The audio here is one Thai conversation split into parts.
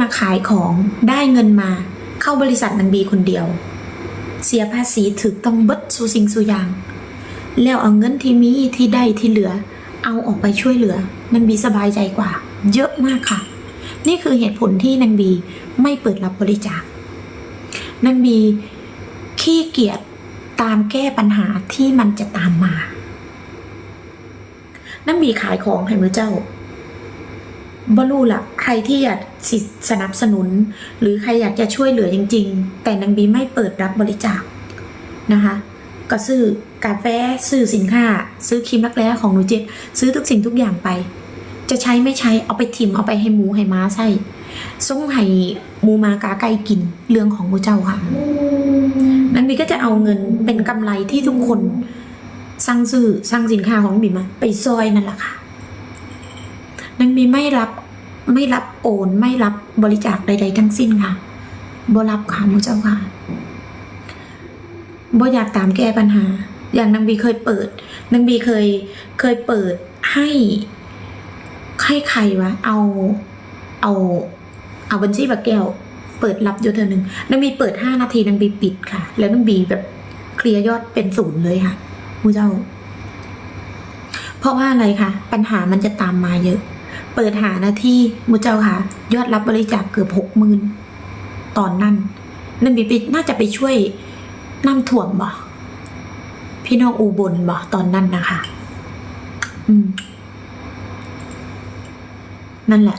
มาขายของได้เงินมา เข้าบริษัทนางบีคนเดียว เสียภาษีถึกต้องเบิดสูสิงสูยาง แล้วเอาเงินที่มีที่ได้ที่เหลือ เอาออกไปช่วยเหลือนางบีสบายใจกว่า เยอะมากค่ะ นี่คือเหตุผลที่นางบีไม่เปิดรับบริจาคนางบีขี้เกียจตามแก้ปัญหาที่มันจะตามมานางบีขายของให้มือเจ้า บรู้ละใครที่อยากสสนับสนุน หรือใครอยากจะช่วยเหลือจริง ๆ แต่นางบีไม่เปิดรับบริจาคนะคะ ก็ซื้อกาแฟซื้อสินค้า ซื้อครีมรักแร้ของหนูเจ็ดซื้อทุกสิ่งทุกอย่างไป จะใช้ไม่ใช้เอาไปทิมเอาไปให้หมูให้ม้าใส่ส่งให้หมูมากาไก่กินเรื่องของหมูเจ้าค่ะนางบีก็จะเอาเงินเป็นกำไรที่ทุกคน สั่งซื้อสั่งสินค้าของบีมา ไปซอยนั่นแหละค่ะ นางบีไม่รับไม่รับโอนไม่รับบริจาคใด ๆ ทั้งสิ้นค่ะบ่รับค่ะมูเจ้าค่ะบ่อยากตามแก้ปัญหา อย่างนางบีเคยเปิดนางบีเคยเคยเปิดให้ให้ใครวะเอาเอาเอาบัญชีบักแก้ว เปิดรับอยู่เธอหนึ่งนางบีเปิดห้านาทีนางบีปิดค่ะ แล้วนางบีแบบเคลียร์ยอดเป็นศูนย์เลยค่ะมูเจ้า เพราะว่าอะไรคะปัญหามันจะตามมาเยอะ เปิดหาน้าที่มูเจ้าค่ะ ยอดรับบริจาคเกือบหกหมื่นตอนนั้นนั่นบีไปน่าจะไปช่วยน้ำถ่วมบ่พี่น้องอุบลบ่ตอนนั้นนะคะ อืม นั่นแหละ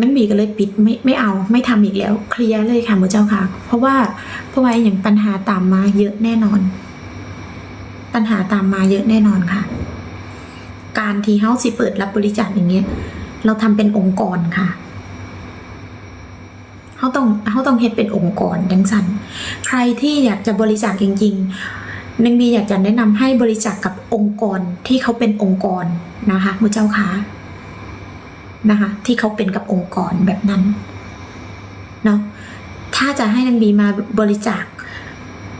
นั่นบีก็เลยปิดไม่ไม่เอา ไม่ทำอีกแล้ว เคลียร์เลยค่ะมูเจ้าค่ะ เพราะว่าเพราะว่าอย่างปัญหาตามมาเยอะแน่นอน ปัญหาตามมาเยอะแน่นอนค่ะ การที่เฮาสิเปิดรับบริจาคอย่างเงี้ย เราทำเป็นองค์กรค่ะเฮาต้องเฮาต้องเฮ็ดเป็นองค์กรดังสันใครที่อยากจะบริจาคจริงๆนังบีอยากจะแนะนำให้บริจาคกับองค์กรที่เขาเป็นองค์กรนะคะมุเจ้าค่ะนะคะ ที่เขาเป็นกับองค์กรแบบนั้นเนาะถ้าจะให้นังบีมาบริจาค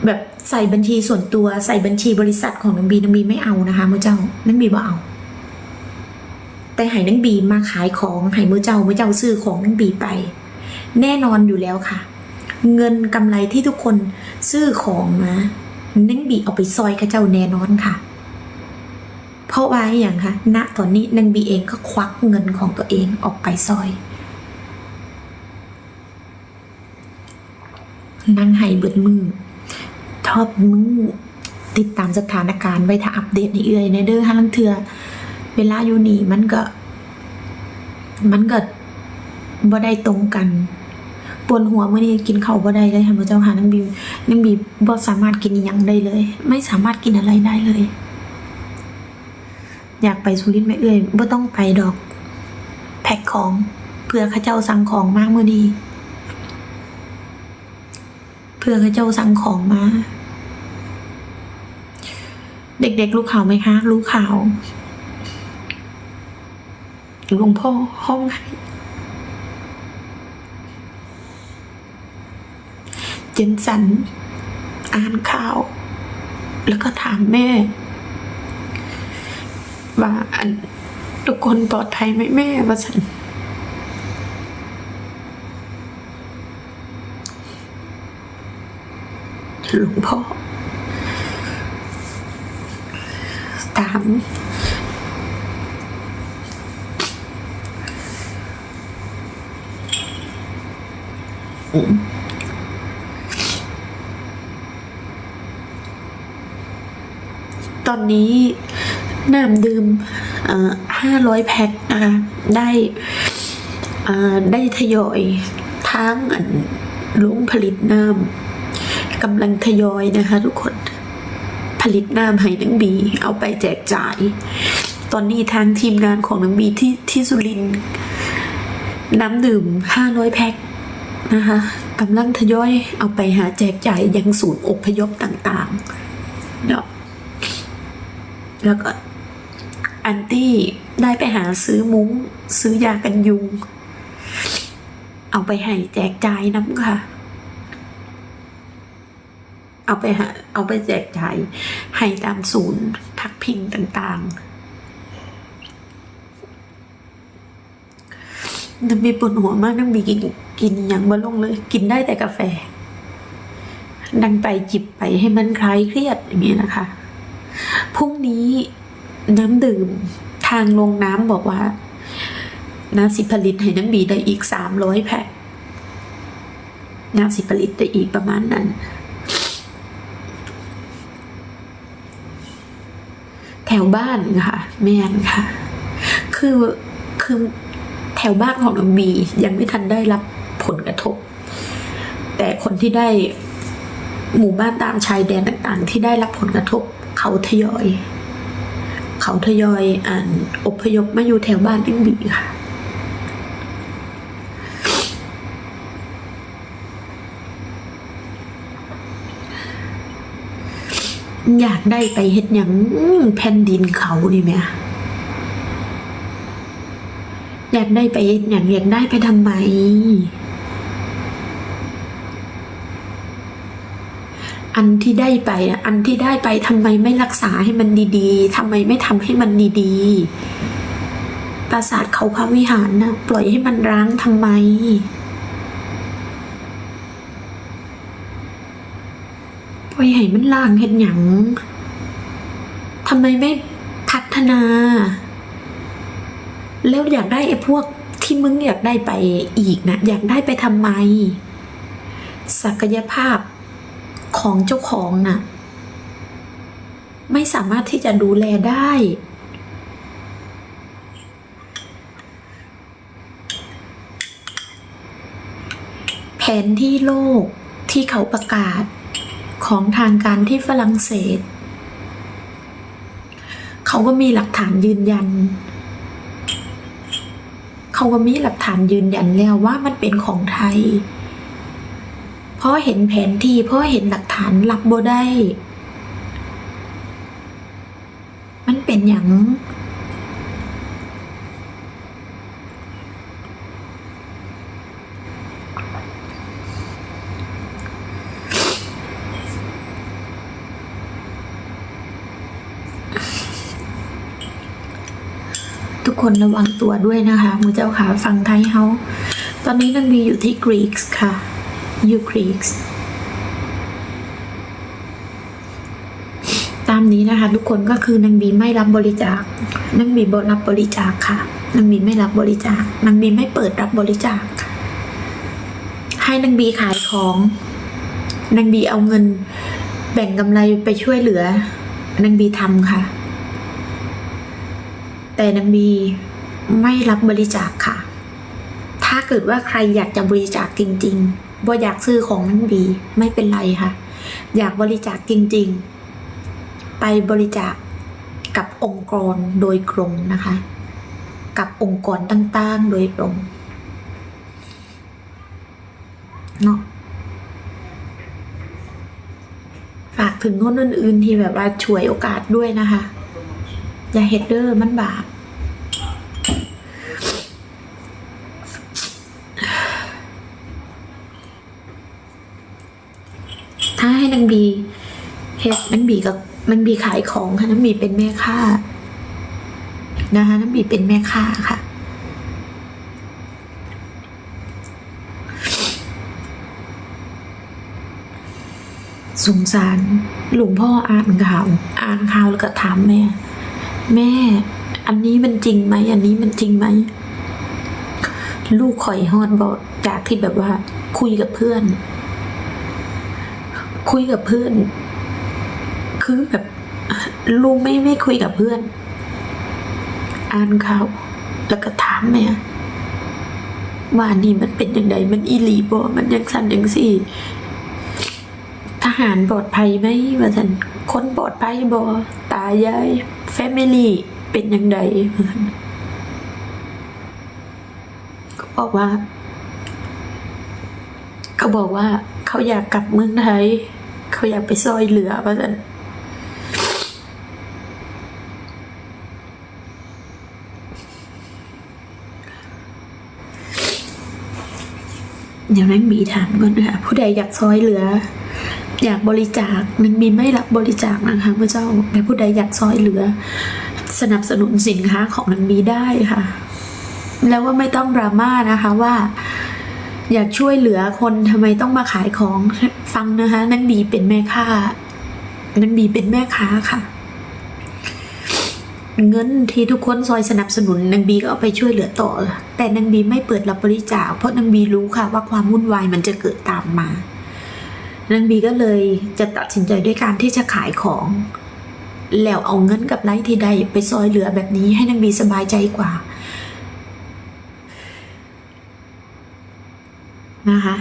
แบบใส่บัญชีส่วนตัวใส่บัญชีบริษัทของนังบีนังบีไม่เอานะคะมือเจ้านังบีบ่เอา แต่ให้นังบีมาขายของให้มือเจ้ามือเจ้าซื้อของนังบีไป แน่นอนอยู่แล้วค่ะ เงินกำไรที่ทุกคนซื้อของมานังบีเอาไปซอยข้าเจ้าแน่นอนค่ะ เพราะว่าอย่างคะณตอนนี้นังบีเองก็ควักเงินของตัวเองออกไปซอยนั่งให้เบิดมือชอบมึงติดตามสถานการณ์ไว้ถ้าอัปเดตในเอื่อยในเด้อฮะลังเทือ เวลาอยู่นี่มันก็ มันก็บ่ได้ตรงกันปวดหัวเมื่อนี้กินข้าวบ่ได้เลยค่ะพระเจ้าค่ะนังบีนังบีบ่สามารถกินอหยังได้เลย ไม่สามารถกินอะไรได้เลย อยากไปสุรินทร์ไม่เอ่ยบ่ต้องไปดอก แพ็คของเพื่อข้าเจ้าสั่งของมากเมื่อนี้เพื่อเขาเจ้าสั่งของมา เด็กๆรู้ข่าวไหมคะ รู้ข่าว หลวงพ่อห้องให้เจนสัน อ่านข่าว แล้วก็ถามแม่ ว่าทุกคนปลอดภัยไหมแม่ว่าฉันหลวงพ่อถาม อืมตอนนี้น้ำดื่มห้าร้อยแพ็คนะคะได้ได้ทยอยทั้งอันลุงผลิตน้ำกำลังทยอยนะคะทุกคนผลิตน้ำให้นังบี เอาไปแจกจ่าย ตอนนี้ทางทีมงานของนังบีที่ที่สุรินน้ำดื่มห้าร้อยแพ็ค นะคะกำลังทยอยเอาไปหาแจกจ่ายยังศูนย์อพยพต่างๆเนาะแล้วก็อันตี้ได้ไปหาซื้อมุ้ง ซื้อยากันยุง เอาไปให้แจกจ่ายน้ำค่ะ เอาไปหาเอาไปแจกจ่ายให้ตามศูนย์พักพิงต่างๆนังบีปวดหัวมากนังบีกินกินอย่างบ่ลงเลย กินได้แต่กาแฟ ดังไปจิบไปให้มันคลายเครียดอย่างนี้นะคะพรุ่งนี้น้ำดื่มทางลงน้ำบอกว่าน้ำสิผลิตให้น้ำบีได้อีกสามร้อยแพ็คน้ำสิผลิตได้อีกประมาณนั้น แถวบ้านค่ะ แม่นค่ะ คือคือแถวบ้านของน้องบียังไม่ทันได้รับ ผลกระทบ แต่คนที่ได้หมู่บ้านตามชายแดนต่างๆ ที่ได้รับผลกระทบเขาทยอย เขาทยอยอ่านอพยพมาอยู่แถวบ้านน้งบีค่ะอยากได้ไปเฮ็ดหยังแผ่นดินเขานี่แหมอยากได้ไปเฮ็ดหยังอยากได้ไปทำไม อันที่ได้ไปอะอันที่ได้ไปทำไมไม่รักษาให้มันดีๆทำไมไม่ทำให้มันดีๆ ปราสาทเขาพระวิหารนะปล่อยให้มันร้างทำไม ปล่อยให้มันล่างเห็นหยังทำไมไม่พัฒนา แล้วอยากได้ไอ้พวกที่มึงอยากได้ไปอีกนะ อยากได้ไปทำไม ศักยภาพ ของเจ้าของน่ะ ไม่สามารถที่จะดูแลได้ แผนที่โลกที่เขาประกาศของทางการที่ฝรั่งเศส เขาก็มีหลักฐานยืนยัน เขาก็มีหลักฐานยืนยันแล้วว่ามันเป็นของไทย พราะเห็นแผนที่เพราะเห็นหลักฐานรับบ่ได้ มันเป็นอย่างทุกคนระวังตัวด้วยนะคะมือเจ้าขาฟังไทยเฮาตอนนี้นางบีอยู่ที่กรีกส์ค่ะ อยู่กรีกส์ตามนี้นะคะ ทุกคนก็คือนางบีไม่รับบริจาคนางบีบรับบริจาคค่ะนางบีไม่รับบริจาคนางบีไม่เปิดรับบริจาค ให้นางบีขายของนางบีเอาเงิน แบ่งกำไรไปช่วยเหลือนางบีทำค่ะ แต่นางบีไม่รับบริจาคค่ะ ถ้าเกิดว่าใครอยากจะบริจาคจริง ๆ บ่อยากซื้อของนางบีไม่เป็นไรค่ะ อยากบริจาคจริง ๆ ไปบริจาคกับองค์กรโดยตรงนะคะ กับองค์กรต่างๆ โดยตรงเนาะฝากถึงคนอื่นๆที่แบบว่าช่วยโอกาสด้วยนะคะ อย่าเฮ็ดเดอร์มันบาป ถ้าให้นางบีเฮ็ดนางบีกับนางบีขายของค่ะนางบีเป็นแม่ค้านะคะนางบีเป็นแม่ค้าค่ะสงสารหลวงพ่ออ่านข่าวอ่านข่าวแล้วก็ถามแม่ แม่ อันนี้มันจริงไหมอันนี้มันจริงไหมลูกข่อยฮอดบอกจากที่แบบว่าคุยกับเพื่อน คุยกับเพื่อน คือแบบลูกไม่ไม่คุยกับเพื่อน อ่านข่าวแล้วก็ถามแม่ว่าอันนี่มันเป็นยังไงมันอีหลีบ่มันยังสั่นยังสี่ ทหารปลอดภัยไหมว่าสันคนปลอดภัยบ่ตายายแฟมิลี่เป็นยังไงว่าซั่นก็บอกว่า เขาบอกว่า เขาอยากกลับเมืองไทย เขาอยากไปซอยเหลือว่าสันเดี๋ยวนั้นมีถามก่อนนะคะผู้ใดอยากซอยเหลือ อยากบริจาคนางบีไม่รับบริจาคนะคะพระเจ้าแต่ผู้ใดอยากซอยเหลือ สนับสนุนสินค้าของนางบีได้ค่ะ แล้วว่าไม่ต้องดราม่านะคะว่า อยากช่วยเหลือคนทำไมต้องมาขายของฟังนะคะนังบีเป็นแม่ค้านังบีเป็นแม่ค้าค่ะ เงินที่ทุกคนซอยสนับสนุนนางบีก็เอาไปช่วยเหลือต่อ แต่นางบีไม่เปิดรับบริจาคเพราะนางบีรู้ค่ะว่าความวุ่นวายมันจะเกิดตามมานางบีก็เลยจะตัดสินใจด้วยการที่จะขายของ แล้วเอาเงินกับไลท์ที่ได้ไปซอยเหลือแบบนี้ให้นางบีสบายใจกว่า นะคะ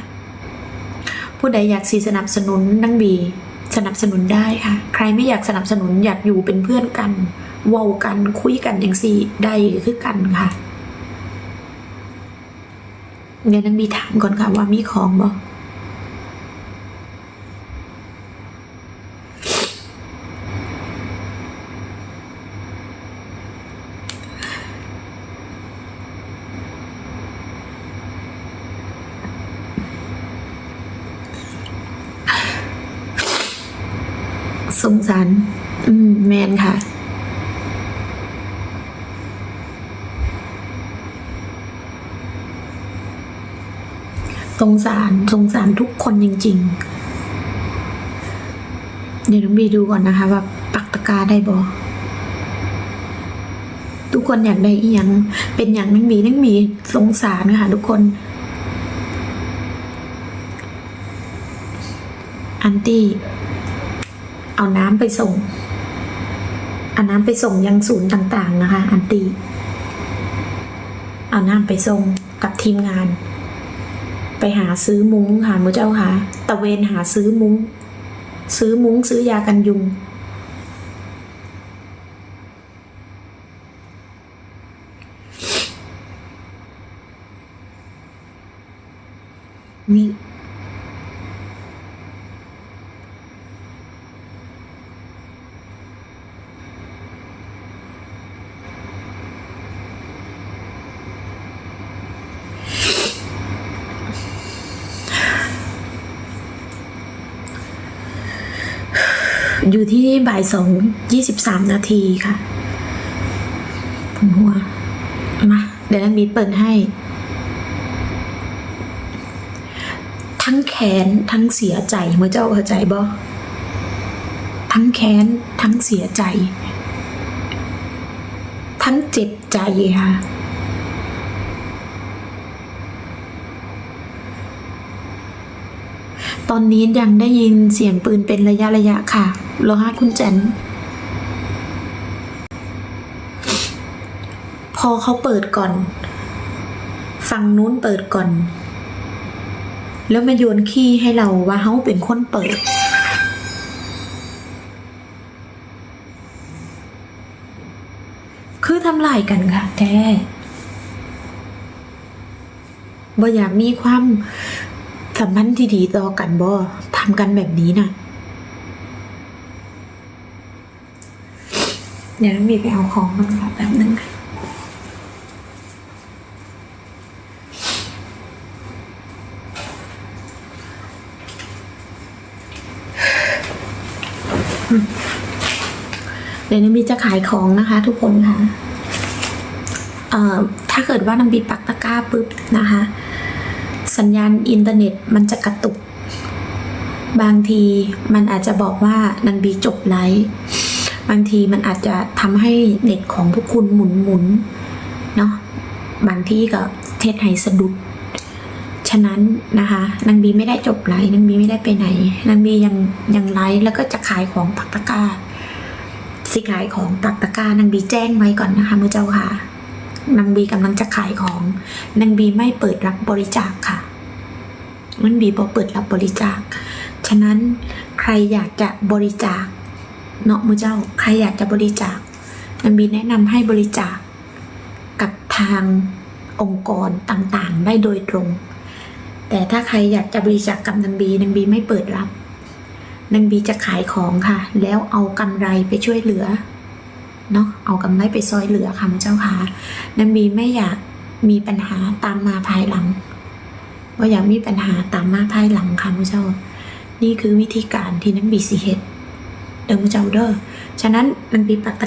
ผู้ใดอยากสีสนับสนุนนางบีสนับสนุนได้ค่ะ ใครไม่อยากสนับสนุนอยากอยู่เป็นเพื่อนกันเว้ากันคุยกันอย่างสี่ได้คือกันค่ะ เดี๋ยวนางบีถามก่อนค่ะว่ามีของบ่ สาร อืม แมนค่ะ สงสาร สงสารทุกคนจริง ๆ เดี๋ยวน้องบีดูก่อนนะคะ ว่าปักตะกร้าได้บอทุกคนอยากได้อีหยังเป็นอย่างนังบีนังบีสงสารค่ะทุกคน อันตี้ เอาน้ำไปส่งเอาน้ำไปส่งยังศูนย์ต่าง ๆ นะคะ อันตี้เอาน้ำไปส่งกับทีมงาน ไปหาซื้อมุ้งค่ะมือเจ้าค่ะตะเวนหาซื้อมุ้ง ซื้อมุ้งซื้อยากันยุง นี่ อยู่ที่บ่ายสองยี่สิบสามนาทีค่ะผมหัว มา เดี๋ยวนันบีเปิดให้ ทั้งแค้นทั้งเสียใจเมื่อเจ้าเข้าใจบ่ทั้งแค้นทั้งเสียใจ ทั้งเจ็บใจค่ะ ตอนนี้ยังได้ยินเสียงปืนเป็นระยะระยะค่ะรอฮะคุณแจนพอเขาเปิดก่อน ฝั่งนู้นเปิดก่อน แล้วมาโยนขี้ให้เราว่าเขาเป็นคนเปิดคือทำลายกันค่ะแท้บ่อยากมีความ สัมพันธ์ที่ดีต่อกันบ่ทำกันแบบนี้น่ะเดี๋ยวน้องบีไปเอาของมันค่ะแป๊บนึงค่ะเดี๋ยวน้องบีจะขายของนะคะ ทุกคนค่ะ เอ่อ ถ้าเกิดว่าน้องบีปักตะกร้าปุ๊บนะคะ สัญญาณอินเทอร์เน็ตมันจะกระตุก บางทีมันอาจจะบอกว่านางบีจบไลฟ์บางทีมันอาจจะทำให้เน็ตของพวกคุณหมุนหมุนๆเนาะบางที่ก็เทศให้สะดุด ฉะนั้นนะคะนางบีไม่ได้จบไลฟ์นางบีไม่ได้ไปไหนนางบียังยังไลฟ์แล้วก็จะขายของปักตะกาสิขายของปักตะกานางบีแจ้งไว้ก่อนนะคะมือเจ้าค่ะ นางบีกำลังจะขายของนางบีไม่เปิดรับบริจาคค่ะนางบีบอเปิดรับบริจาค ฉะนั้นใครอยากจะบริจาคเนาะมือเจ้า ใครอยากจะบริจาคนางบีแนะนำให้บริจาคกับทางองค์กรต่างๆ ได้โดยตรง แต่ถ้าใครอยากจะบริจาคกับนางบีนางบีไม่เปิดรับนางบีจะขายของค่ะ แล้วเอากำไรไปช่วยเหลือ เนาะเอากำไรไปซอยเหลือค่ะพระเจ้าค่ะนบีไม่อยากมีปัญหาตามมาภายหลังว่าอยากมีปัญหาตามมาภายหลังค่ะพระเจ้า นี่คือวิธีการที่นบีสิเหตุเดิมพระเจ้าเด้อฉะนั้นมันบีปักต